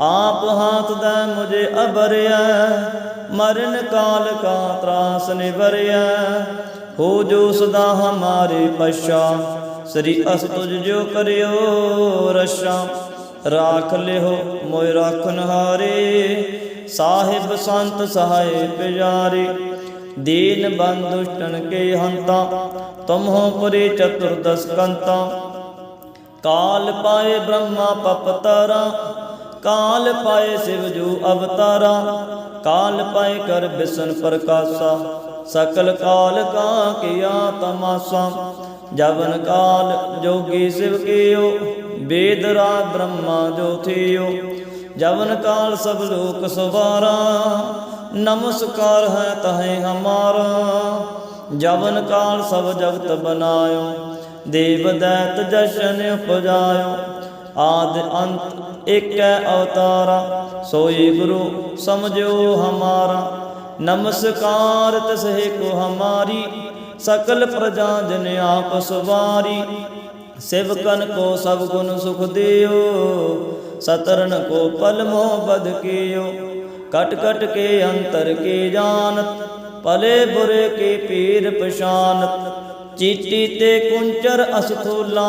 ਆਪ ਹਾਥ ਦਾ ਮੁਝੇ ਅਬਰਿਆ ਮਰਨ ਕਾਲ ਕਾ ਤਰਾਸ ਨਿਵਰਿਆ। ਹੋ ਜੋ ਸਦਾ ਹਮਾਰੇ ਪਛਾ ਸ੍ਰੀ ਅਸ ਤੁਜ ਜੋ ਕਰਿਓ ਰਸ਼ਾ ਰਾਖ ਲਿਓ ਮੋਇ ਰਾਖਨ ਹਾਰੇ ਸਾਹਿਬ ਸੰਤ ਸਹਾਏ ਪਿਆਰੇ ਦੀਨ ਬੰਦ ਕੇ ਹੰਤਾ ਤੁਮ ਹੋ ਪਰੇ ਚਤੁਰਦਸ ਕੰਤਾ। ਕਾਲ ਪਾਏ ਬ੍ਰਹਮਾ ਪਪਤਰਾ ਕਾਲ ਪਾਏ ਸਿਵ ਜੋ ਅਵਤਾਰਾ, ਕਾਲ ਪਾਏ ਕਰ ਬਿਸਨ ਪ੍ਰਕਾਸ਼ਾ। ਸਕਲ ਕਾਲ ਕਾ ਕੀਆ ਤਮਾਸਾ, ਜਵਨ ਕਾਲ ਜੋਗੀ ਸਿਵ ਕੀਓ, ਵੇਦ ਰਾ ਬ੍ਰਹਮਾ ਜੋ ਥਿਓ। ਜਵਨ ਕਾਲ ਸਭ ਲੋਕ ਸਵਾਰਾ, ਨਮਸਕਾਰ ਹੈ ਤਹੇ ਹਮਾਰਾ। ਜਵਨ ਕਾਲ ਸਭ ਜਗਤ ਬਨਾਇਓ, ਦੇਵ ਦੈਤ ਜਸ਼ਨ ਉਪਜਾਇਓ। ਆਦ ਅੰਤ ਏਕੈ ਅਵਤਾਰਾ, ਸੋਈ ਗੁਰੂ ਸਮਝਿਓ ਹਮਾਰਾ। ਨਮਸਕਾਰ ਤਸਹਿ ਕੋ ਹਮਾਰੀ, ਸਕਲ ਪ੍ਰਜਾ ਜਨ ਆਪ ਸਵਾਰੀ। ਸਿਵਕਨ ਕੋ ਸਭ ਗੁਣ ਸੁਖ ਦਿਓ ਸਤਰਨ ਕੋ ਪਲ ਮੋਹ ਬਦ ਕੀਓ। ਕਟ ਕਟ ਕੇ ਅੰਤਰ ਕੇ ਜਾਣਤ, ਭਲੇ ਬੁਰੇ ਕੇ ਪੀਰ ਪਛਾਨਤ। ਚੀਟੀ ਤੇ ਕੁੰਚਰ ਅਸਥੂਲਾ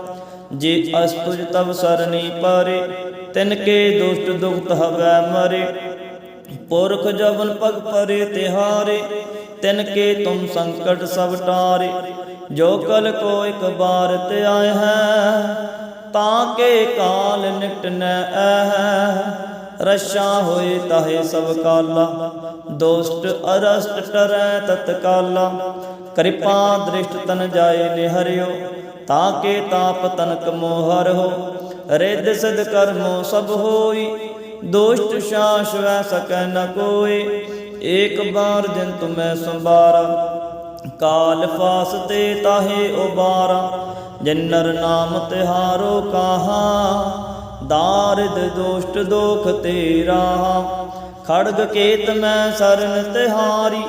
ਜੇ ਅਸਤੁਜ ਤਬ ਸਰਣੀ ਪਾਰੇ, ਤਿਨ ਕੇ ਦੁਸ਼ਟ ਦੁਖਤ ਹਵੈ ਮਰੇ। ਪੁਰਖ ਜਵਨ ਪਗ ਪਰੇ ਤਿਹਾਰੇ ਤਿਨ ਕੇ ਤੁਮ ਸੰਕਟ ਸਭ ਟਾਰੇ। ਜੋ ਕਲ ਕੋ ਇਕ ਬਾਰ ਤੇ ਆਏ ਹੈ, ਤਾਂ ਕੇ ਕਾਲ ਨਿਕਟ ਨੈ ਐ ਰਸ਼ਾ ਹੋਏ ਤਾਹੇ ਸਭ ਕਾਲਾ ਦੋਸਤ ਅਰਸਟ ਟਰੈ ਤਤਕਾਲਾ। ਕਿਰਪਾ ਦ੍ਰਿਸ਼ਟ ਤਨ ਜਾਏ ਨਿਹਰਿਓ ਤਾਂ ਕੇ ਤਾਪ ਤਨਕ ਮੋਹਰ ਹੋ, ਰਿੱਧ ਸਿਧ ਕਰਮੋ ਸਭ ਹੋਈ। ਦੋਸ਼ਟ ਸ਼ਾਸ ਵੈ ਸਕੈ ਨ ਕੋਈ ਏਕ ਬਾਰ ਜਿਨ ਤੁਮੈ ਸੰਬਾਰਾ ਕਾਲ ਫਾਸ ਤੇ ਤਾਹੇ ਉਬਾਰਾ। ਜਿਨਰ ਨਾਮ ਤਿਹਾਰੋ ਕਾਹਾ, ਦਾਰਿਦ ਦੋਸ਼ਟ ਦੋਖ ਤੇਰਾ। ਖੜਗ ਕੇਤ ਮੈਂ ਸਰਨ ਤਿਹਾਰੀ,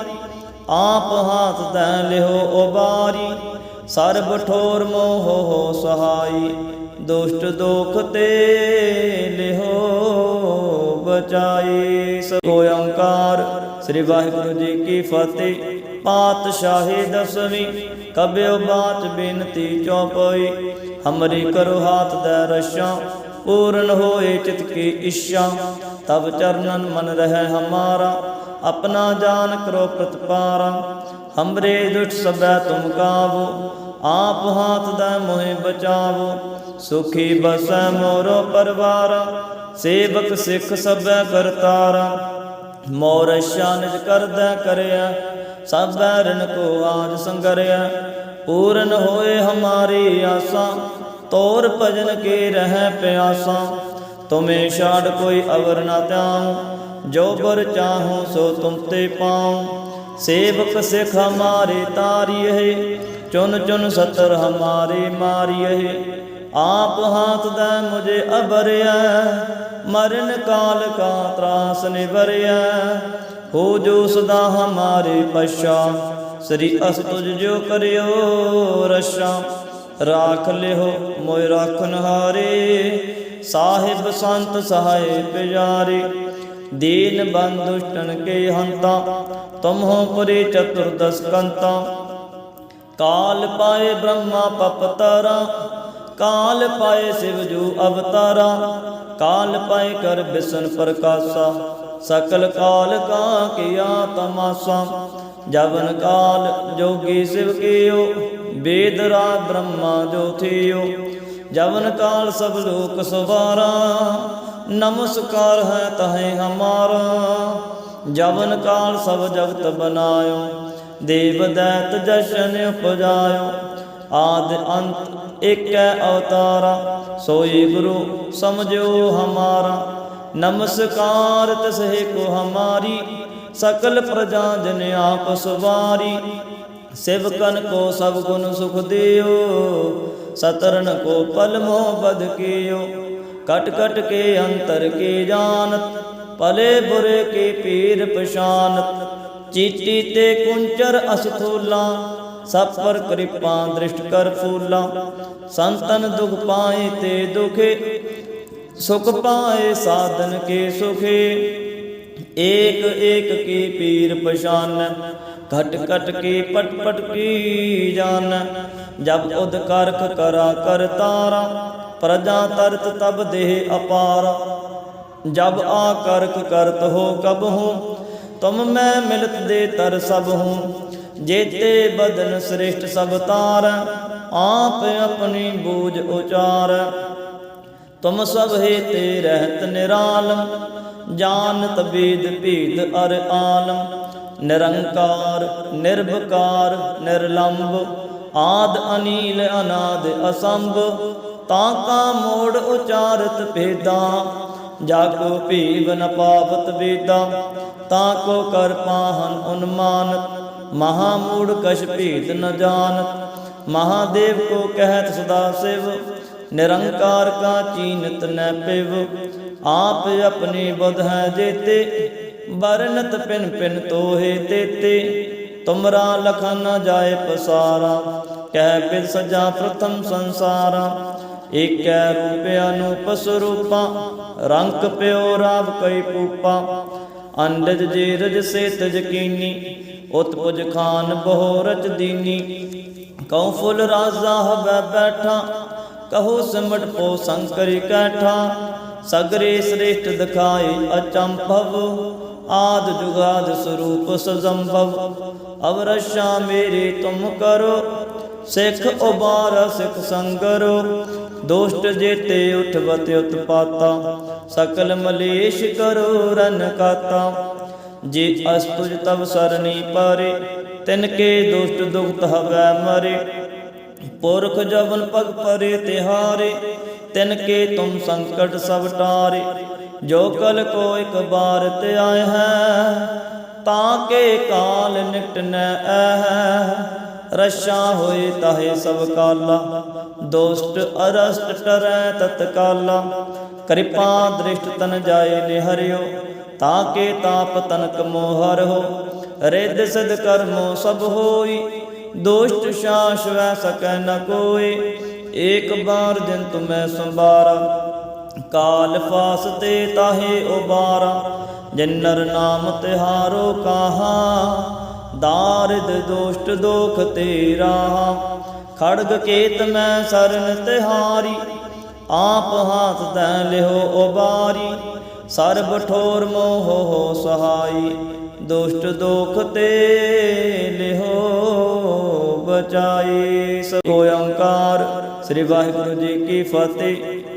ਆਪ ਹਾਥ ਤੈ ਲਿਓ ਉਬਾਰੀ। ਸਰਬ ਠੋਰ ਮੋਹ ਹੋ ਸਹਾਈ, ਦੁਸ਼ਟ ਦੋਖ ਤੇ ਲਿਓ ਬਚਾਈ। ਸੋ ਓੰਕਾਰ, ਸ੍ਰੀ ਵਾਹਿਗੁਰੂ ਜੀ ਕੀ ਫਤਿਹ। ਪਾਤਸ਼ਾਹੀ ਦਸਵੀਂ ਕਬਿਓ ਬਾਤ ਬੇਨਤੀ ਚੌਪਈ। ਹਮਰੀ ਕਰੋ ਹਾਥ ਦਾ ਰਸ਼ਾਂ, ਪੂਰਨ ਹੋਏ ਚਿਤ ਕੀ ਇੱਛਾ। ਤਬ ਚਰਨਨ ਮਨ ਰਹਿ ਹਮਾਰਾ, ਆਪਣਾ ਜਾਨ ਕਰੋ ਪ੍ਰਤਪਾਰਾ। ਹਮਰੇ ਦੁਟ ਸਬੈ ਤੁਮ ਕਾਵੋ, ਆਪ ਹਾਥ ਦਾ ਮੋਹਿ ਬਚਾਵੋ। ਸੁਖੀ ਬਸੈ ਮੋਰੋ ਪਰਵਾਰਾ, ਸੇਵਕ ਸਿੱਖ ਸਬੈ ਕਰਤਾਰਾ। ਮੋਰ ਨਿਜ ਕਰਦਾ ਕਰਿਆ ਸਭੈ ਰਣ ਕੋ ਆਜ ਸੰਗਰਿਆ। ਪੂਰਨ ਹੋਏ ਹਮਾਰੀ ਆਸਾਂ, ਤੋਰ ਭਜਨ ਕੇ ਰਹਿ ਪਿਆਸਾ। ਤੁਮੇ ਛਾੜ ਕੋਈ ਅਵਰ ਨਾ ਤਿਆਉ ਜੋ ਬਰ ਚਾਹੂੰ ਸੋ ਤੁਮ ਤੇ ਪਾਉ। ਸੇਵਕ ਸਿਖ ਹਮਾਰੇ ਤਾਰੀਏ, ਚੁਨ ਚੁਨ ਸਤਰ ਹਮਾਰੇ ਮਾਰੀਏ। ਆਪ ਹਾਥ ਦਾ ਮੁਝੇ ਅਬਰਿਆ ਮਰਨ ਕਾਲ ਕਾ ਤਰਾਸ ਨਿਵਰਿਆ। ਹੋ ਜੋ ਸਦਾ ਹਮਾਰੇ ਪਛਾ, ਸ੍ਰੀ ਅਸਤੁਜ ਜੋ ਕਰਿਓ ਰਸ਼ਾ ਰਾਖ ਲਿਓ ਮੋਇ ਰਾਖਨ ਹਾਰੇ ਸਾਹਿਬ ਸੰਤ ਸਹਾਏ ਪਿਆਰੇ ਦੀਨ ਬੰਦੁਸ਼ਟਨ ਕੇ ਹੰਤਾ ਤੁਮ ਹੋ ਪਰੇ ਚਤੁਰਦਸ ਕੰਤਾ। ਕਾਲ ਪਾਏ ਬ੍ਰਹਮਾ ਪਪਤਰਾ ਕਾਲ ਪਾਏ ਸਿਵ ਜੂ ਅਵਤਾਰਾ, ਕਾਲ ਪਾਏ ਕਰ ਬਿਸ਼ਨ ਪ੍ਰਕਾਸ਼ਾ। ਸਕਲ ਕਾਲ ਕਾ ਕੀਆ ਤਮਾਸਾ, ਜਵਨ ਕਾਲ ਜੋਗੀ ਸਿਵ ਕੀਓ ਵੇਦ ਰਾਗ ਬ੍ਰਹਮਾ ਜੋ ਜਵਨ ਕਾਲ ਸਭ ਲੋਕ ਸਵਾਰਾ, ਨਮਸਕਾਰ ਹੈ ਤਹੇ ਹਮਾਰਾ। ਜਵਨ ਕਾਲ ਸਭ ਜਗਤ ਬਨਾਇਓ, ਦੇਵ ਦੈਤ ਜਸ਼ਨ ਉਪਜਾਇਓ। ਆਦ ਅੰਤ ਏਕੈ ਅਵਤਾਰਾ, ਸੋਈ ਗੁਰੂ ਸਮਝਿਓ ਹਮਾਰਾ। ਨਮਸਕਾਰ ਤਸਹਿ ਕੋ ਹਮਾਰੀ, ਸਕਲ ਪ੍ਰਜਾ ਜਨ ਆਪ ਸਵਾਰੀ। ਸਿਵਕਨ ਕੋ ਸਭ ਗੁਣ ਸੁਖ ਦਿਓ ਸਤਰਨ ਕੋ ਪਲ ਮੋਹ ਬਦ ਕੀਓ। ਕਟ ਕਟ ਕੇ ਅੰਤਰ ਕੇ ਜਾਣਤ, ਭਲੇ ਬੁਰੇ ਕੇ ਪੀਰ ਪਛਾਨਤ। ਚੀਟੀ ਤੇ ਕੁੰਚਰ ਅਸਥੂਲਾ ਸਭ ਪਰ ਕਿਰਪਾ ਦ੍ਰਿਸ਼ਟ ਕਰ ਫੂਲਾ। ਸੰਤਨ ਦੁਖ ਪਾਏ ਤੇ ਦੁਖੇ, ਸੁਖ ਪਾਏ ਸਾਧਨ ਕੇ ਸੁਖੇ। ਏਕ ਏਕ ਕੀ ਪੀਰ ਪਛਾਨ ਘਟ ਘਟ ਕੀ ਪਟ ਪਟ ਕੀ ਜਾਨ। ਜਬ ਉਦ ਕਰਖ ਕਰਾ ਕਰ ਤਾਰਾ, ਪ੍ਰਜਾ ਤਰਤ ਤਬ ਦੇਹ ਅਪਾਰ। ਜਬ ਆ ਕਰਖ ਕਰਤ ਹੋ ਕਬ ਹੂੰ, ਤੁਮ ਮੈਂ ਮਿਲਤ ਦੇ ਤਰ ਸਭ ਹੂੰ। ਜੇਤੇ ਬਦਨ ਸ੍ਰਿਸ਼ਟ ਸਭ ਤਾਰ, ਆਪ ਆਪਣੀ ਬੂਝ ਉਚਾਰ। ਤੁਮ ਸਭ ਹੈ ਤੇ ਰਹਿਤ ਨਿਰਾਲਮ ਜਾਨ ਬੀਦ ਭੀਦ ਅਰ ਆਲਮ। ਨਿਰੰਕਾਰ ਨਿਰਭਕਾਰ ਨਿਰਲੰਭ ਆਦ ਅਨੀਲ ਅਨਾਦ ਅਸੰਭ, ਤਾਂ ਕਾ ਮੋੜ ਉਚਾਰਤ ਭੇਦਾ, ਜਾ ਕੋ ਭੀਵ ਨ ਪਾਵਤ ਵੇਦਾ, ਤਾਂ ਕੋ ਕਰ ਪਾਹਨ ਉਨਮਾਨਤ ਮਹਾ ਮੂੜ ਕਛ ਭੀਤ ਨ ਜਾਣਤ ਮਹਾਦੇਵ ਕੋ ਕਹਿਤ ਸਦਾ ਸਿਵ, ਨਿਰੰਕਾਰ ਕਾ ਚੀਨਤ ਨੈ ਪਿਵ, ਆਪ ਆਪਣੀ ਬੁਧ ਹੈ ਜੇਤੇ ਬਰਨਤ ਪਿਨ ਪਿਨ ਤੋਹੇ ਤੇਤੇ, ਤੁਮਰਾ ਲਖਨ ਨ ਜਾਏ ਪਸਾਰਾ, ਕਹਿ ਬਿਦ ਸਜਾ ਪ੍ਰਥਮ ਸੰਸਾਰਾ, ਏਕੈ ਰੂਪ ਅਨੂਪ ਸਰੂਪਾ ਰੰਗ ਪਿਓ ਰਾਵ ਕਈ ਪੂਪਾ, ਅੰਡਜ ਜੇ ਰਜ ਸੇ ਤਜ ਉਤਪੁਜ ਖਾਨ ਬਹੁ ਰਚ ਦੀਨੀ, ਕਉ ਫੁੱਲ ਰਾਜ਼ਾ ਹਵੈ ਬੈਠਾ, ਕਹੋ ਸਿਮਟ ਪੋ ਸੰਕਰੀ ਕੈਠਾ, ਸਗਰੇ ਸ੍ਰੇਸ਼ਟ ਦਿਖਾਏ ਅਚੰਭਵ ਆਦ ਜੁਗਾਦ ਸਰੂਪ ਸਜੰਭਵ। ਅਵਰਸ਼ਾ ਮੇਰੇ ਤੁਮ ਕਰੋ, ਸਿੱਖ ਉਬਾਰ ਸਿੱਖ ਸੰਗਰੋ। ਦੋਸ਼ਟ ਜੇਤੇ ਉਠਵਤ ਉਤਪਾਤਾ, ਸਕਲ ਮਲੇਸ਼ ਕਰੋ ਰਨ ਕਾਤਾ। ਜੇ ਅਸਤੁਜ ਤਬ ਸਰਨੀ ਪਾਰੇ, ਤਿਨ ਕੇ ਦੁਸ਼ਟ ਦੁਖਤ ਹਵੈ ਮਰੇ। ਪੁਰਖ ਜਵਨ ਪਗ ਪਰੇ ਤਿਹਾਰੇ, ਤਿਨ ਕੇ ਤੁਮ ਸੰਕਟ ਸਭ ਟਾਰੇ। ਜੋ ਕਲ ਕੋ ਇਕ ਬਾਰ ਤੇ ਆਏ ਹੈ, ਤਾਂ ਕੇ ਕਾਲ ਨਿਕਟ ਨ ਐ ਰਸ਼ਾ ਹੋਏ ਤਾਹੇ ਸਭ ਕਾਲਾ, ਦੋਸਤ ਅਰਸਟ ਟਰੈ ਤਤਕਾਲਾ। ਕਿਰਪਾ ਦ੍ਰਿਸ਼ਟ ਤਨ ਜਾਏ ਨਿਹਰਿਓ, ਤਾਂ ਕੇ ਤਾਪ ਤਨਕ ਮੋਹਰ ਹੋ। ਰਿੱਧ ਸਿਧ ਕਰਮੋ ਸਭ ਹੋਈ, ਦੋਸ਼ਟ ਸ਼ਾਸ ਵੈ ਸਕੈ ਨ ਕੋਈ। ਏਕ ਬਾਰ ਜਿਨ ਤੁਮੈ ਸੰਭਾਰਾ ਕਾਲ ਫਾਸ ਤੇ ਤਾਹੇ ਉਬਾਰਾ, ਜਿਨਰ ਨਾਮ ਤਿਹਾਰੋ ਕਾਹਾ, ਦਾਰਿਦ ਦੋਸ਼ਟ ਦੋਖ ਤੇਰਾ, ਖੜਗ ਕੇਤ ਮੈਂ ਸਰਨ ਤਿਹਾਰੀ, ਆਪ ਹਾਥ ਤੈ ਲਿਓ ਉਬਾਰੀ, ਸਰਬ ਠੋਰ ਮੋਹ ਹੋ ਸਹਾਈ, ਦੁਸ਼ਟ ਦੋਖ ਤੇ ਲਿਓ ਬਚਾਈ। ਸੋ ਓੰਕਾਰ, ਸ੍ਰੀ ਵਾਹਿਗੁਰੂ ਜੀ ਕੀ ਫਤਿਹ।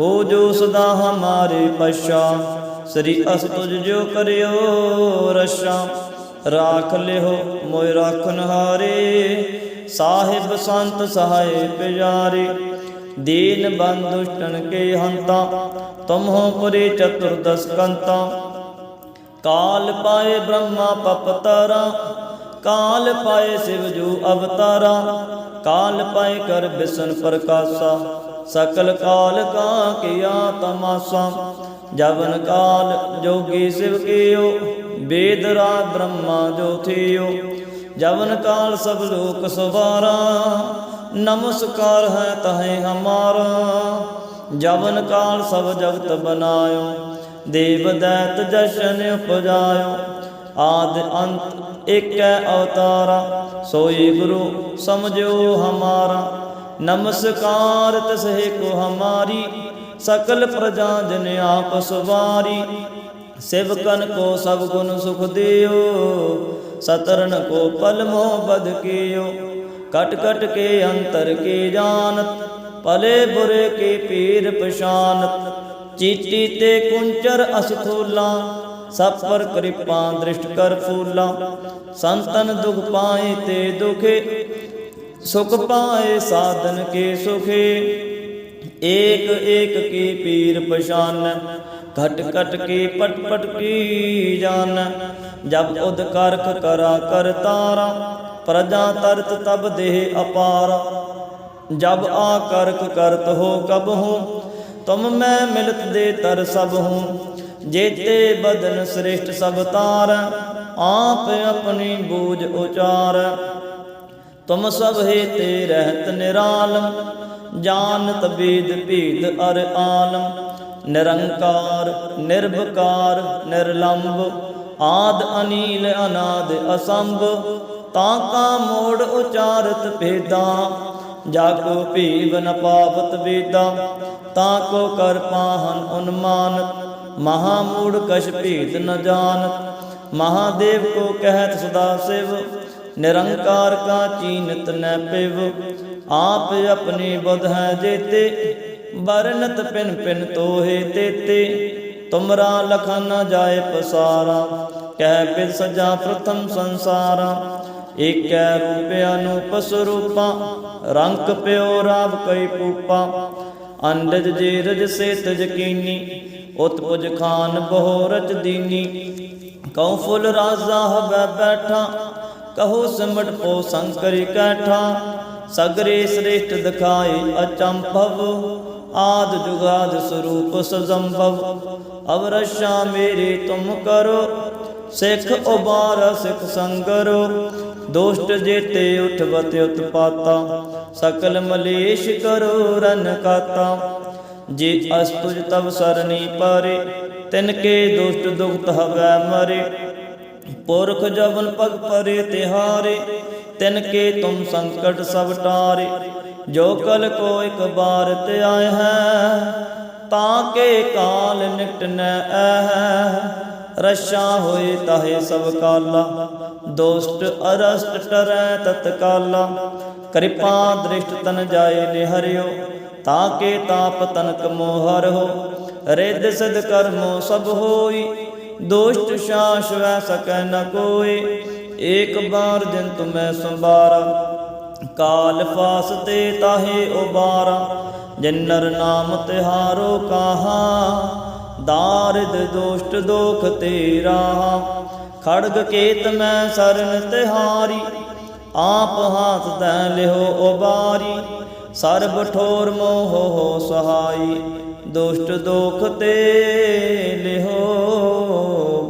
ਹੋ ਜੋ ਸਦਾ ਹਮਾਰੇ ਪਛਾ ਸ੍ਰੀ ਅਸਤੁਜ ਜੋ ਕਰਿਓ ਰਸ਼ਾ ਰਾਖ ਲਿਓ ਮੋਇ ਰਾਖਨ ਹਾਰੇ ਸਾਹਿਬ ਸੰਤ ਸਹਾਏ ਪਿਆਰੇ। ਦੀਨ ਬੰਦੁਸ਼ਟਨ ਕੇ ਹੰਤਾ ਤੁਮ ਹੋ ਪੁਰੀ ਚਤੁਰਦਸ ਕੰਤਾ। ਕਾਲ ਪਾਏ ਬ੍ਰਹਮਾ ਪਪਤਰਾ ਕਾਲ ਪਾਏ ਸਿਵ ਜੂ ਅਵਤਾਰਾ। ਕਾਲ ਪਾਏ ਕਰ ਬਿਸ਼ਨ ਪ੍ਰਕਾਸ਼ਾ। ਸਕਲ ਕਾਲ ਕਾ ਕੀਆ ਤਮਾਸਾ, ਜਵਨ ਕਾਲ ਜੋਗੀ ਸਿਵ ਕੀਓ ਵੇਦ ਰਾ ਬ੍ਰਹਮਾ ਜੋ ਥਿਓ, ਜਵਨ ਕਾਲ ਸਭ ਲੋਕ ਸਵਾਰਾ, ਨਮਸਕਾਰ ਹੈ ਤਹੇ ਹਮਾਰਾ, ਜਵਨ ਕਾਲ ਸਭ ਜਗਤ ਬਨਾਇਓ, ਦੇਵ ਦੈਤ ਜਸ਼ਨ ਉਪਜਾਇਓ, ਆਦ ਅੰਤ ਏਕੈ ਅਵਤਾਰਾ, ਸੋਈ ਗੁਰੂ ਸਮਝੋ ਹਮਾਰਾ। ਨਮਸਕਾਰ ਤਸਹਿ ਕੋ ਹਮਾਰੀ, ਸਕਲ ਪ੍ਰਜਾ ਜਨ ਆਪ ਸਵਾਰੀ ਸਿਵਕਨ ਕੋ ਸਭ ਗੁਣ ਸੁਖ ਦਿਓ, ਸਤਰਨ ਕੋ ਪਲ ਮੋਹ ਬਦ ਕੀਓ। ਕਟ ਕਟ ਕੇ ਅੰਤਰ ਕੇ ਜਾਣਤ, ਭਲੇ ਬੁਰੇ ਕੇ ਪੀਰ ਪਛਾਨਤ। ਚੀਟੀ ਤੇ ਕੁੰਚਰ ਅਸਥੂਲਾ ਸਭ ਪਰ ਕਿਰਪਾ ਦ੍ਰਿਸ਼ਟ ਕਰ ਫੂਲਾ। ਸੰਤਨ ਦੁਖ ਪਾਏ ਤੇ ਦੁਖੇ ਸੁਖ ਪਾਏ ਸਾਧਨ ਕੇ ਸੁਖੇ। ਏਕ ਏਕ ਕੀ ਪੀਰ ਪਛਾਨ, ਘਟ ਘਟ ਕੇ ਪਟ ਪਟ ਕੀ ਜਾਨ। ਜਬ ਉਦ ਕਰਖ ਕਰਾ ਕਰ ਤਾਰਾ, ਪ੍ਰਜਾ ਤਰਤ ਤਬ ਦੇਹ ਅਪਾਰ। ਜਬ ਆ ਕਰਕ ਕਰਤ ਹੋ ਕਬ ਹੂੰ, ਤੁਮ ਮੈਂ ਮਿਲਤ ਦੇ ਤਰ ਸਭ ਹੂੰ। ਜੇਤੇ ਬਦਨ ਸ੍ਰਿਸ਼ਟ ਸਭ ਤਾਰ, ਆਪ ਆਪਣੀ ਬੂਝ ਉਚਾਰ। ਤੁਮ ਸਭ ਹੈ ਤੇ ਰਹਿਤ ਨਿਰਾਲਮ ਜਾਣਤ ਬੀਦ ਭੀਦ ਅਰ ਆਲਮ ਨਿਰੰਕਾਰ ਨਿਰਭਕਾਰ ਨਿਰਲੰਭ ਆਦ ਅਨੀਲ, ਅਨਾਦ ਅਸੰਭ। ਤਾਂ ਕਾ ਮੋੜ ਉਚਾਰਤ ਭੇਦਾ, ਜਾ ਕੋ ਭੀਵ ਨ ਪਾਵਤ ਵੇਦਾ। ਤਾਂ ਕੋ ਕਰ ਪਾਹਨ ਉਨਮਾਨ, ਮਹਾ ਮੂੜ ਕਛ ਭੇਦ ਨ ਜਾਣਤ ਮਹਾਦੇਵ ਕੋ ਕਹਿਤ ਸਦਾ ਸਿਵ ਨਿਰੰਕਾਰ ਕਾ ਚੀਨਤ ਨੈ ਪਿਵ, ਆਪ ਆਪਣੀ ਬੁਧ ਹੈ ਜੇਤੇ ਬਰਨਤ ਪਿਨ ਪਿਨ ਤੋਹੇ ਤੇਤੇ। ਤੁਮਰਾ ਲਖਨ ਨ ਜਾਏ ਪਸਾਰਾ, ਕਹਿ ਬਿਦ ਸਜਾ ਪ੍ਰਥਮ ਸੰਸਾਰਾ। ਏਕੈ ਰੂਪ ਅਨੂਪ ਸਰੂਪਾ ਰੰਗ ਪਿਓ ਰਾਵ ਕਈ ਪੂਪਾ। ਅੰਡਜ ਜੇ ਰਜ ਸੇ ਤਜ ਕੀਨੀ, ਉਤਪੁਜ ਖਾਨ ਬਹੁ ਰਚ ਦੀਨੀ। ਕਉ ਫੁੱਲ ਰਾਜ਼ਾ ਹਬੈ ਬੈਠਾ ਕਹੋ ਸਿਮਟ ਪੋ ਸੰਕਰੀ ਕੈਠਾ, ਸਗਰੇ ਸ੍ਰੇਸ਼ਟ ਦਿਖਾਏ ਅਚੰਭਵ, ਆਦ ਜੁਗਾਦ ਸਰੂਪ ਸਜੰਭਵ। ਅਵਰਸ਼ਾ ਮੇਰੇ ਤੁਮ ਕਰੋ, ਸਿੱਖ ਉਬਾਰ ਸਿੱਖ ਸੰਗਰੋ। ਦੋਸ਼ਟ ਜੇਤੇ ਉਠਵਤ ਉਤਪਾਤਾ, ਸਕਲ ਮਲੇਸ਼ ਕਰੋ ਰਨ ਕਾਤਾ। ਜੇ ਅਸਤੁਜ ਤਬ ਸਰਨੀ ਪਾਰੇ, ਤਿਨ ਕੇ ਦੁਸ਼ਟ ਦੁਖਤ ਹਵੈ ਮਰੇ। ਪੁਰਖ ਜਵਨ ਪਗ ਪਰੇ ਤਿਹਾਰੇ, ਤਿਨ ਕੇ ਤੁਮ ਸੰਕਟ ਸਭ ਟਾਰੇ, ਜੋ ਕਲ ਕੋ ਇਕ ਬਾਰ ਤੇ ਆਏ ਹੈ, ਤਾਂ ਕੇ ਕਾਲ ਨਿਕਟ ਨ ਐ ਰਸ਼ਾ ਹੋਏ ਤਾਹੇ ਸਭ ਕਾਲਾ, ਦੋਸਤ ਅਰਸਟ ਟਰੈ ਤਤਕਾਲਾ। ਕਿਰਪਾ ਦ੍ਰਿਸ਼ਟ ਤਨ ਜਾਏ ਨਿਹਰਿਓ, ਤਾਂ ਕੇ ਤਾਪ ਤਨਕ ਮੋਹਰ ਹੋ ਰਿੱਧ ਸਿਧ ਕਰਮੋ ਸਭ ਹੋਈ ਦੋਸ਼ਟ ਸ਼ਾਸ ਵੈ ਸਕੈ ਨ ਕੋਈ ਏਕ ਬਾਰ ਜਿਨ ਤੁਮੈ ਸੰਬਾਰਾ ਕਾਲ ਫਾਸ ਤੇ ਤਾਹੇ ਉਬਾਰਾ। ਜਿਨਰ ਨਾਮ ਤਿਹਾਰੋ ਕਾਹਾ, ਦਾਰਿਦ ਦੋਸ਼ਟ ਦੋਖ ਤੇਰਾ। ਖੜਗ ਕੇਤ ਮੈਂ ਸਰਨ ਤਿਹਾਰੀ, ਆਪ ਹਾਥ ਤੈ ਲਿਓ ਉਬਾਰੀ। ਸਰਬ ਠੋਰ ਮੋਹ ਹੋ ਸਹਾਈ, ਦੁਸ਼ਟ ਦੋਖ ਤੇ ਲਿਹੋ।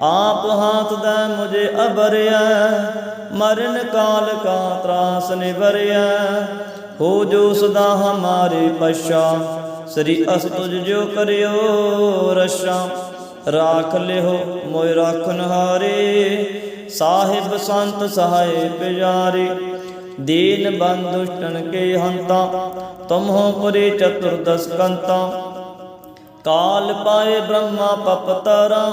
ਆਪ ਹਾਥ ਦਾ ਮੁਝੇ ਅਬਰਿਆ ਮਰਨ ਕਾਲ ਕਾ ਤਰਾਸ ਨਿਵਰਿਆ। ਹੋ ਜੋ ਸਦਾ ਹਮਾਰੇ ਪਛਾ, ਸ੍ਰੀ ਅਸਤੁਜ ਜੋ ਕਰਿਓ ਰਸ਼ਾ ਰਾਖ ਲਿਓ ਮੋਇ ਰਾਖਨ ਹਾਰੇ ਸਾਹਿਬ ਸੰਤ ਸਹਾਏ ਪਿਆਰੇ ਦੀਨ ਬੰਦੁਸ਼ਟਨ ਕੇ ਹੰਤਾ ਤੁਮ ਹੋ ਪੁਰੇ ਚਤੁਰਦਸ ਕੰਤਾ। ਕਾਲ ਪਾਏ ਬ੍ਰਹਮਾ ਪਪਤਰਾ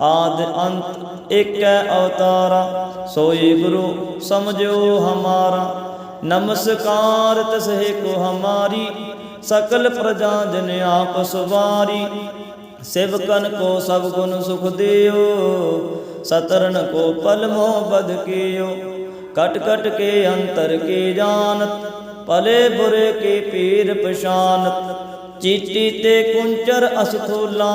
ਆਦ ਅੰਤ ਏਕੈ ਅਵਤਾਰਾ, ਸੋਈ ਗੁਰੂ ਸਮਝੋ ਹਮਾਰਾ। ਨਮਸਕਾਰ ਤਸਹਿ ਕੋ ਹਮਾਰੀ, ਸਕਲ ਪ੍ਰਜਾ ਜਨ ਆਪ ਸਵਾਰੀ। ਸਿਵਕਨ ਕੋ ਸਭ ਗੁਣ ਸੁਖ ਦਿਓ ਸਤਰਨ ਕੋ ਪਲ ਮੋਹ ਬਦ ਕੀਓ। ਕਟ ਕਟ ਕੇ ਅੰਤਰ ਕੇ ਜਾਣਤ, ਭਲੇ ਬੁਰੇ ਕੇ ਪੀਰ ਪਛਾਨਤ। ਚੀਟੀ ਤੇ ਕੁੰਚਰ ਅਸਥੂਲਾ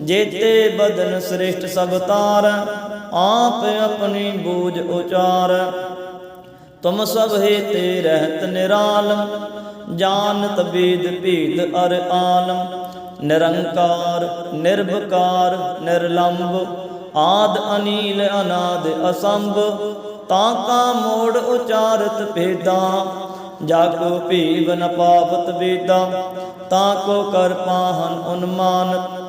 ਜੇਤੇ ਬਦਨ ਸ੍ਰਿਸ਼ਟ ਸਭ ਤਾਰ, ਆਪ ਆਪਣੀ ਬੂਝ ਉਚਾਰ। ਤੁਮ ਸਭ ਹੈ ਤੇ ਰਹਿਤ ਨਿਰਾਲਮ ਜਾਣਤ ਬੀਦ ਭੀਦ ਅਰ ਆਲਮ ਨਿਰੰਕਾਰ ਨਿਰਭਕਾਰ ਨਿਰਲੰਭ ਆਦ ਅਨੀਲ, ਅਨਾਦ ਅਸੰਭ, ਤਾਂ ਕਾ ਮੋੜ ਉਚਾਰਤ ਭੇਦਾ। ਜਾਗੋ ਭੀਵ ਨ ਪਾਵਤ ਵੇਦਾ, ਤਾਂ ਕੋ ਕਰ ਪਾਹਨ ਉਨਮਾਨਤ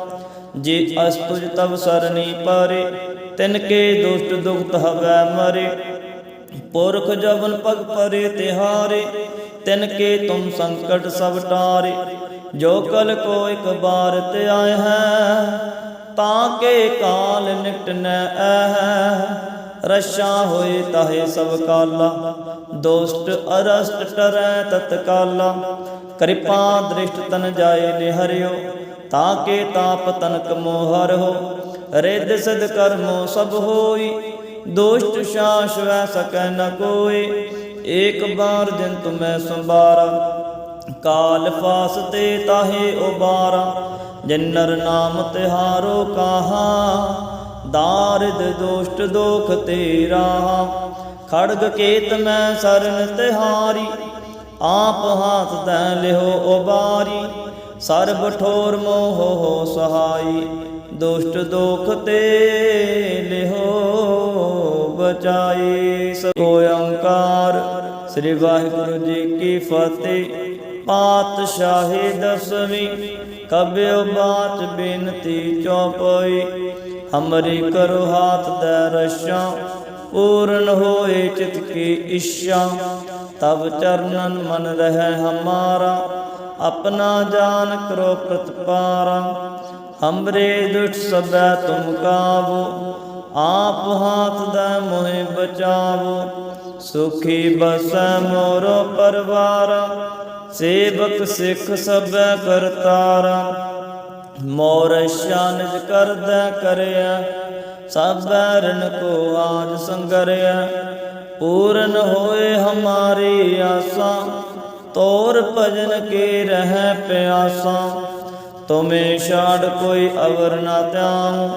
ਜੇ ਅਸਤੁਜ ਤਬ ਸਰਨੀ ਪਾਰੇ, ਤਿਨ ਕੇ ਦੁਸ਼ਟ ਦੁਖਤ ਹਵੈ ਮਰੇ। ਪੁਰਖ ਜਵਨ ਪਗ ਪਰੇ ਤਿਹਾਰੇ, ਤਿਨ ਕੇ ਤੁਮ ਸੰਕਟ ਸਭ ਟਾਰੇ। ਜੋ ਕਲ ਕੋ ਇਕ ਬਾਰ ਤੇ ਆਏ ਹੈ, ਤਾਂ ਕੇ ਕਾਲ ਨਿਕਟ ਨ ਐ ਰਸ਼ਾ ਹੋਏ ਤਾਹੇ ਸਭ ਕਾਲਾ ਦੋਸਤ ਅਰਸਟ ਟਰੈ ਤਤਕਾਲਾ। ਕਿਰਪਾ ਦ੍ਰਿਸ਼ਟ ਤਨ ਜਾਏ ਨਿਹਰਿਓ ਤਾਂ ਕੇ ਤਾਪ ਤਨਕ ਮੋਹਰ ਹੋ, ਰਿੱਧ ਸਦ ਕਰਮੋ ਸਭ ਹੋਈ। ਦੋਸ਼ਟ ਸ਼ਾਸ ਵੈ ਸਕੈ ਨ ਕੋਇ ਏਕ ਬਾਰ ਜਿਨ ਤੁਮੈ ਸੰਬਾਰਾ ਕਾਲ ਫਾਸ ਤੇ ਤਾਹੇ ਉਬਾਰਾ। ਜਿਨਰ ਨਾਮ ਤਿਹਾਰੋ ਕਾਹਾ, ਦਾਰਿਦ ਦੋਸ਼ਟ ਦੋਖ ਤੇਰਾ। ਖੜਗ ਕੇਤ ਮੈਂ ਸਰਨ ਤਿਹਾਰੀ, ਆਪ ਹਾਥ ਤੈ ਲਿਓ ਉਬਾਰੀ। ਸਰਬ ਠੋਰ ਮੋਹ ਹੋ ਸਹਾਈ, ਦੁਸ਼ਟ ਦੋਖ ਤੇ ਲਿਓ ਬਚਾਈ। ਸੋ ਓੰਕਾਰ ਸ੍ਰੀ ਵਾਹਿਗੁਰੂ ਜੀ ਕੀ ਫਤਿਹ। ਪਾਤਸ਼ਾਹੀ ਦਸਵੀਂ ਕਬਿਓ ਬਾਤ ਬੇਨਤੀ ਚੌਪਈ। ਹਮਰੀ ਕਰੋ ਹਾਥ ਦੇ ਰਸ਼ਾਂ, ਪੂਰਨ ਹੋਏ ਚਿਤ ਕੀ ਇੱਛਾ। ਤਬ ਚਰਨਨ ਮਨ ਰਹਿ ਹਮਾਰਾ ਆਪਣਾ ਜਾਨ ਕਰੋ ਪ੍ਰਤਪਾਰਾ, ਹਮਰੇ ਦੁਖ ਸਬੈ ਤੁਮ ਕਾਬੂ ਆਪ ਹਾਥ ਦਾ ਮੋਹਿ ਬਚਾਵੋ, ਸੁਖੀ ਬਸੈ ਮੋਰੋ ਪਰਵਾਰ, ਸੇਵਕ ਸਿੱਖ ਸਬੈ ਕਰਤਾਰਾ, ਮੋਰ ਸ਼ਾਨਜ ਕਰਦਾ ਕਰਿਆ, ਸਭੈ ਕੋ ਆਜ ਸੰਗਰਿਆ, ਪੂਰਨ ਹੋਏ ਹਮਾਰੀ ਆਸਾਂ ਤੋਰ ਭਜਨ ਕੇ ਰਹਿ ਪਿਆਸਾ, ਤੁਮੇ ਛਾੜ ਕੋਈ ਅਵਰ ਨਾ ਧਿਆਉ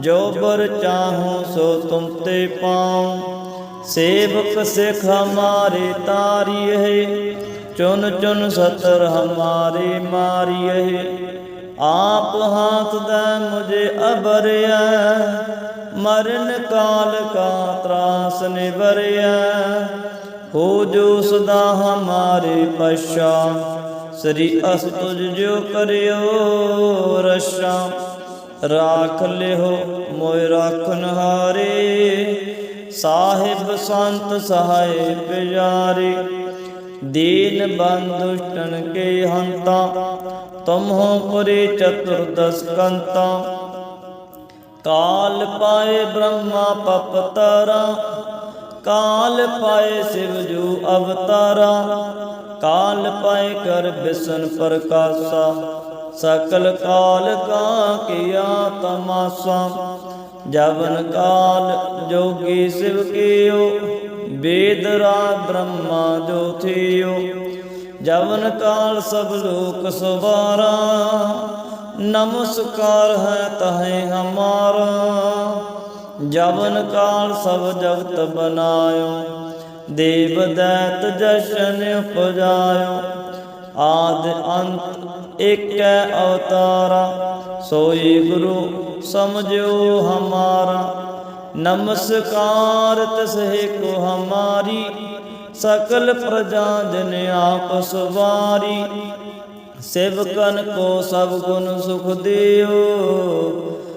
ਜੋ ਬਰ ਚਾਹੂੰ ਸੋ ਤੁਮ ਤੇ ਪਾਉ। ਸੇਵਕ ਸਿਖ ਹਮਾਰੇ ਤਾਰੀਏ ਚੁਨ ਚੁਨ ਸਤਰ ਹਮਾਰੇ ਮਾਰੀਏ ਆਪ ਹਾਥ ਦਾ ਮੁਝੇ ਅਬਰਿਆ ਮਰਨ ਕਾਲ ਕਾ ਤਰਾਸ ਨਿਵਰਿਆ ਹੋ ਜੋ ਸਦਾ ਹਮਾਰੇ ਪਛਾ ਸ੍ਰੀ ਅਸਤੁਜ ਜੋ ਕਰਿਓ ਰਸ਼ਾ। ਰਾਖ ਲਿਓ ਮੋਇ ਰਾਖਨ ਹਾਰੇ ਸਾਹਿਬ ਸੰਤ ਸਹਾਇ ਪਿਆਰੇ ਦੀਨ ਬੰਦੁਸ਼ਟਨ ਕੇ ਹੰਤਾ, ਤੁਮ ਹੋ ਪੁਰੇ ਚਤੁਰਦਸ ਕੰਤਾ। ਕਾਲ ਪਾਏ ਬ੍ਰਹਮਾ ਪਪਤਰਾ ਕਾਲ ਪਾਏ ਸਿਵ ਜੂ ਅਵਤਾਰਾ, ਕਾਲ ਪਾਏ ਕਰ ਬਿਸਨ ਪ੍ਰਕਾਸ਼ਾ, ਸਕਲ ਕਾਲ ਕਾ ਕੀਆ ਤਮਾਸਾ, ਜਵਨ ਕਾਲ ਜੋਗੀ ਸਿਵ ਕੀਓ, ਵੇਦ ਰਾ ਬ੍ਰਹਮਾ ਜੋ ਥਿਓ, ਜਵਨ ਕਾਲ ਸਭ ਲੋਕ ਸਵਾਰਾ, ਨਮਸਕਾਰ ਹੈ ਤਹੇ ਹਮਾਰਾ। ਜਵਨ ਕਾਲ ਸਭ ਜਗਤ ਬਨਾਇਓ, ਦੇਵ ਦੈਤ ਜਸ਼ਨ ਉਪਜਾਇਓ ਆਦ ਅੰਤ ਏਕੈ ਅਵਤਾਰਾ, ਸੋਈ ਗੁਰੂ ਸਮਝਿਓ ਹਮਾਰਾ। ਨਮਸਕਾਰ ਤਸਹਿ ਕੋ ਹਮਾਰੀ, ਸਕਲ ਪ੍ਰਜਾ ਜਨ ਆਪ ਸਵਾਰੀ ਸੇਵਕਨ ਕੋ ਸਭ ਗੁਣ ਸੁਖ ਦਿਓ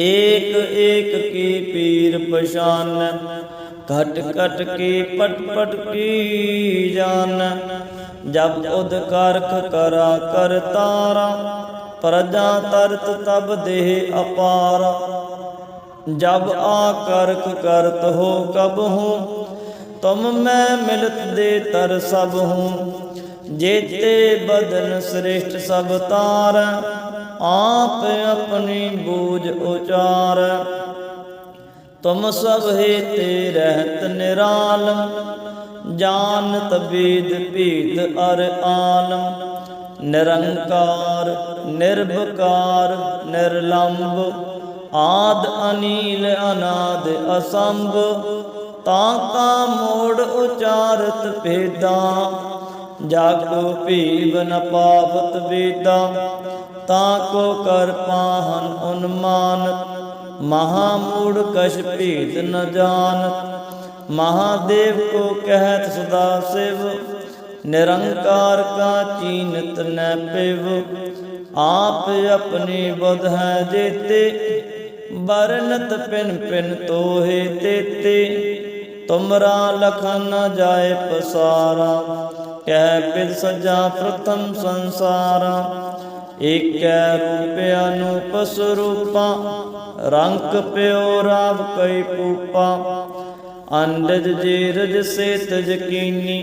ਏਕ ਏਕ ਕੀ ਪੀਰ ਪਛਾਨ, ਘਟ ਘਟ ਕੀ ਪਟ ਪਟ ਕੀ ਜਾਨ। ਜਬ ਉਦ ਕਰਖ ਕਰਾ ਕਰ ਤਾਰਾ, ਪ੍ਰਜਾ ਤਰਤ ਤਬ ਦੇਹ ਅਪਾਰ। ਜਬ ਆ ਕਰਖ ਕਰਤ ਹੋ ਕਬ ਹੂੰ, ਤੁਮ ਮੈਂ ਮਿਲਤ ਦੇ ਤਰ ਸਭ ਹੂੰ। ਜੇਤੇ ਬਦਨ ਸ੍ਰਿਸ਼ਟ ਸਭ ਤਾਰਾ ਆਪ ਆਪਣੀ ਬੂਝ ਉਚਾਰ। ਤੁਮ ਸਭ ਤੇ ਰਹਿਤ ਨਿਰਾਲਮ ਜਾਨ ਤਬੀਦ ਭੀਤ ਅਰ ਆਲਮ ਨਿਰੰਕਾਰ ਨਿਰਭਕਾਰ ਨਿਰਲੰਭ ਆਦ ਅਨੀਲ, ਅਨਾਦ ਅਸੰਭ। ਤਾ ਕਾ ਮੋੜ ਉਚਾਰਤ ਭੇਦਾ। ਜਾਗੋ ਭੀਵ ਨ ਪਾਵਤ ਵੇਦਾ, ਤਾਂ ਕੋ ਕਰ ਪਾਹਨ ਉਨਮਾਨਤ ਮਹਾਮੂੜ ਕਛ ਭੇਦ ਨ ਜਾਣਤ ਮਹਾਦੇਵ ਕੋ ਕਹਿਤ ਸਦਾ ਸਿਵ। ਨਿਰੰਕਾਰ ਕਾ ਚੀਨਤ ਨੈ ਪਿਵ, ਆਪ ਆਪਣੀ ਬੁਧ ਹੈ ਜੇਤੇ। ਬਰਨਤ ਪਿਨ ਪਿਨ ਤੋਹੇ ਤੇਤੇ, ਤੁਮਰਾ ਲਖਨ ਨ ਜਾਏ ਪਸਾਰਾ। ਕਹਿ ਬਿਦ ਸਜਾ ਪ੍ਰਥਮ ਸੰਸਾਰਾ, ਏਕੈ ਰੂਪ ਅਨੂਪ ਸਰੂਪਾ ਰੰਗ ਪਿਓ ਰਾਵ ਕਈ ਪੂਪਾ ਅੰਡਜ ਜੀ ਸੇ ਤਜ ਕੀਨੀ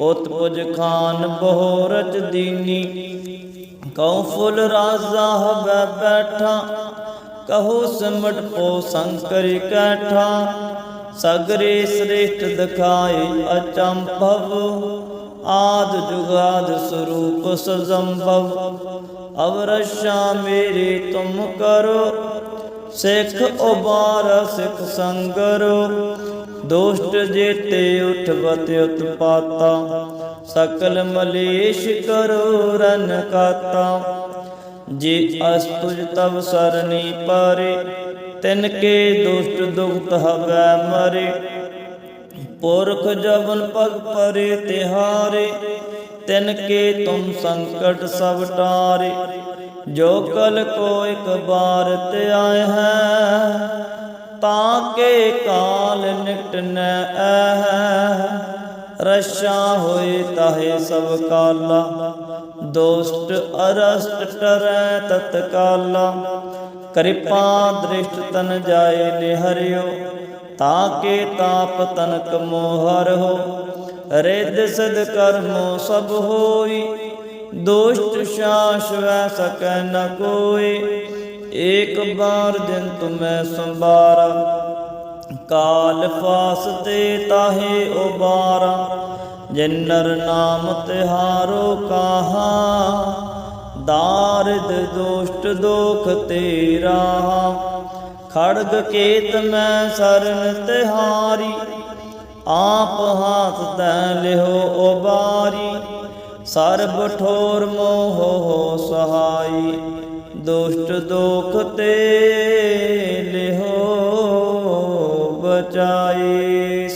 ਉਤ ਪੁਜ ਖਾਨ ਬਹੁ ਰਚ ਦੀਨੀ। ਕਉ ਫੁੱਲ ਰਾਜ਼ਾ ਹਵੈ ਬੈਠਾ, ਕਹੋ ਸਿਮਟ ਪੋ ਸੰਕਰ ਕੈਠਾ। ਸਗਰੇ ਸ੍ਰੇਸ਼ਟ ਦਿਖਾਏ ਅਚੰਭਵ ਆਦ ਜੁਗਾਦ ਸਰੂਪ ਸਜੰਭਵ। ਅਵਰਸ਼ਾ ਮੇਰੀ ਤੁਮ ਕਰੋ, ਸਿੱਖ ਉਬਾਰ, ਸਿੱਖ ਸੰਗਰੋ। ਦੋਸ਼ਟ ਜੇਤੇ ਉਠਵਤ ਉਤਪਾਤਾ, ਸਕਲ ਮਲੇਸ਼ ਕਰੋ ਰਨ ਕਾਤਾ। ਜੇ ਅਸਤੁਜ ਤਵ ਸਰਨੀ ਪਾਰੇ, ਤਿਨ ਕੇ ਦੁਸ਼ਟ ਦੁਖਤ ਹਵੈ ਮਰੇ। ਪੁਰਖ ਜਬਨ ਪਗ ਪਰੇ ਤਿਹਾਰੇ, ਤਿਨ ਕੇ ਤੁਮ ਸੰਕਟ ਸਭ ਟਾਰੇ। ਜੋ ਕਲ ਕੋ ਇਕ ਬਾਰ ਤੇ ਆਏ ਹੈ, ਤਾਂ ਕੇ ਕਾਲ ਨਿਕਟ ਨ ਐ ਰਸ਼ਾ ਹੋਏ ਤਾਹੇ ਸਭ ਕਾਲਾ, ਦੋਸਤ ਅਰਸਟ ਟਰੈ ਤਤਕਾਲਾ। ਕਿਰਪਾ ਦ੍ਰਿਸ਼ਟ ਤਨ ਜਾਏ ਨਿਹਰਿਓ ਤਾਂ ਕੇ ਤਾਪ ਤਨਕ ਮੋਹਰ ਹੋ, ਰਿੱਧ ਸਦ ਕਰਮੋ ਸਭ ਹੋਈ, ਦੋਸ਼ਟ ਸ਼ਾਸ ਵੈ ਸਕੈ ਨ ਕੋਈ, ਏਕ ਬਾਰ ਦਿਨ ਤੁਮੈ ਸੰਬਾਰਾ ਕਾਲ ਫਾਸ ਤੇ ਤਾਹੇ ਉਬਾਰਾ, ਜਿਨਰ ਨਾਮ ਤਿਹਾਰੋ ਕਾਹਾ, ਦਾਰਿਦ ਦੋਸ਼ਟ ਦੋਖ ਤੇਰਾ ਖੜਗ ਕੇਤ ਮੈਂ ਸਰਨ ਤਿਹਾਰੀ, ਆਪ ਹਾਥ ਤੈ ਲਿਓ ਉਬਾਰੀ। ਸਰਬ ਠੋਰ ਮੋਹ ਹੋ ਸਹਾਈ, ਦੁਸ਼ਟ ਦੋਖ ਤੇ ਲਿਹੋ ਬਚਾਈ।